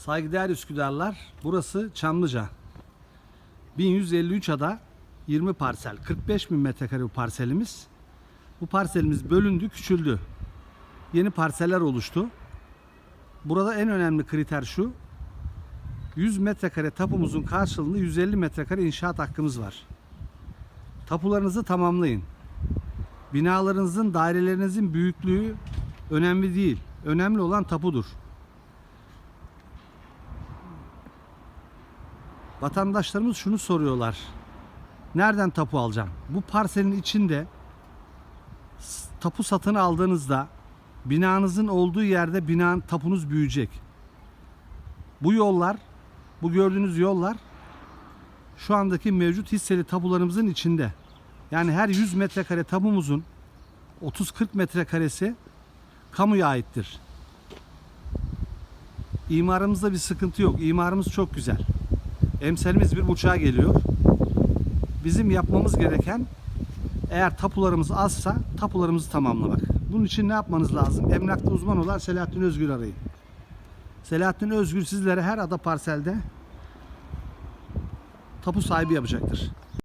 Saygıdeğer Üsküdarlar, burası Çamlıca. 1153 ada 20 parsel, 45 bin metrekare bu parselimiz. Bu parselimiz bölündü, küçüldü. Yeni parseller oluştu. Burada en önemli kriter şu. 100 metrekare tapumuzun karşılığında 150 metrekare inşaat hakkımız var. Tapularınızı tamamlayın. Binalarınızın, dairelerinizin büyüklüğü önemli değil. Önemli olan tapudur. Vatandaşlarımız şunu soruyorlar. Nereden tapu alacağım? Bu parselin içinde tapu satın aldığınızda binanızın olduğu yerde binanın tapunuz büyüyecek. Bu yollar, bu gördüğünüz yollar şu andaki mevcut hisseli tapularımızın içinde. Yani her 100 metrekare tapumuzun 30-40 metrekaresi kamuya aittir. İmarımızda bir sıkıntı yok. İmarımız çok güzel. Emsalimiz bir buçuğa geliyor. Bizim yapmamız gereken eğer tapularımız azsa tapularımızı tamamlamak. Bunun için ne yapmanız lazım? Emlakta uzman olan Selahattin Özgür arayın. Selahattin Özgür sizlere her ada parselde tapu sahibi yapacaktır.